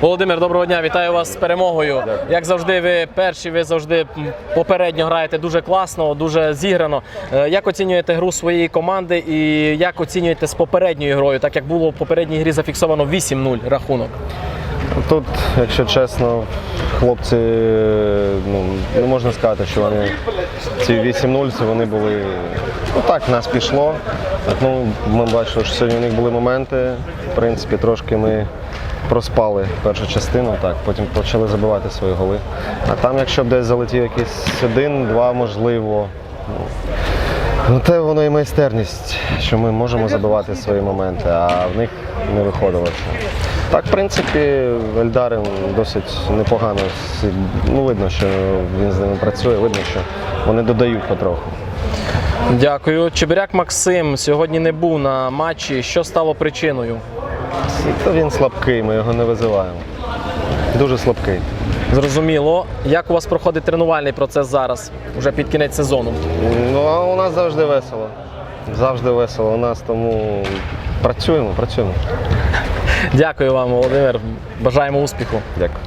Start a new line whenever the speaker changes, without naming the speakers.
Володимир, доброго дня, вітаю вас з перемогою. Як завжди, ви перші, ви завжди попередньо граєте дуже класно, дуже зіграно. Е, Як оцінюєте гру своєї команди і як оцінюєте з попередньою грою, так як було в попередній грі зафіксовано 8-0 рахунок?
Тут, якщо чесно, хлопці, ну, не можна сказати, що вони ці 8-0, це вони були. Ну так, нас пішло. Ну, ми бачили, що сьогодні у них були моменти. В принципі, трошки ми проспали першу частину, так, потім почали забивати свої голи. А там, якщо б десь залетів якийсь один-два, можливо. Ну, Ну, те воно і майстерність, що ми можемо забивати свої моменти, а в них не виходило це. Так, в принципі, Ельдарин досить непогано. Ну, видно, що він з ними працює, видно, що вони додають потроху.
Дякую. Чебиряк Максим сьогодні не був на матчі. Що стало причиною?
Та він слабкий, ми його не визиваємо. Дуже слабкий.
Зрозуміло. Як у вас проходить тренувальний процес зараз, уже під кінець сезону?
Ну, а у нас завжди весело. Завжди весело у нас, тому працюємо, працюємо.
Дякую вам, Володимир. Бажаємо успіху.
Дякую.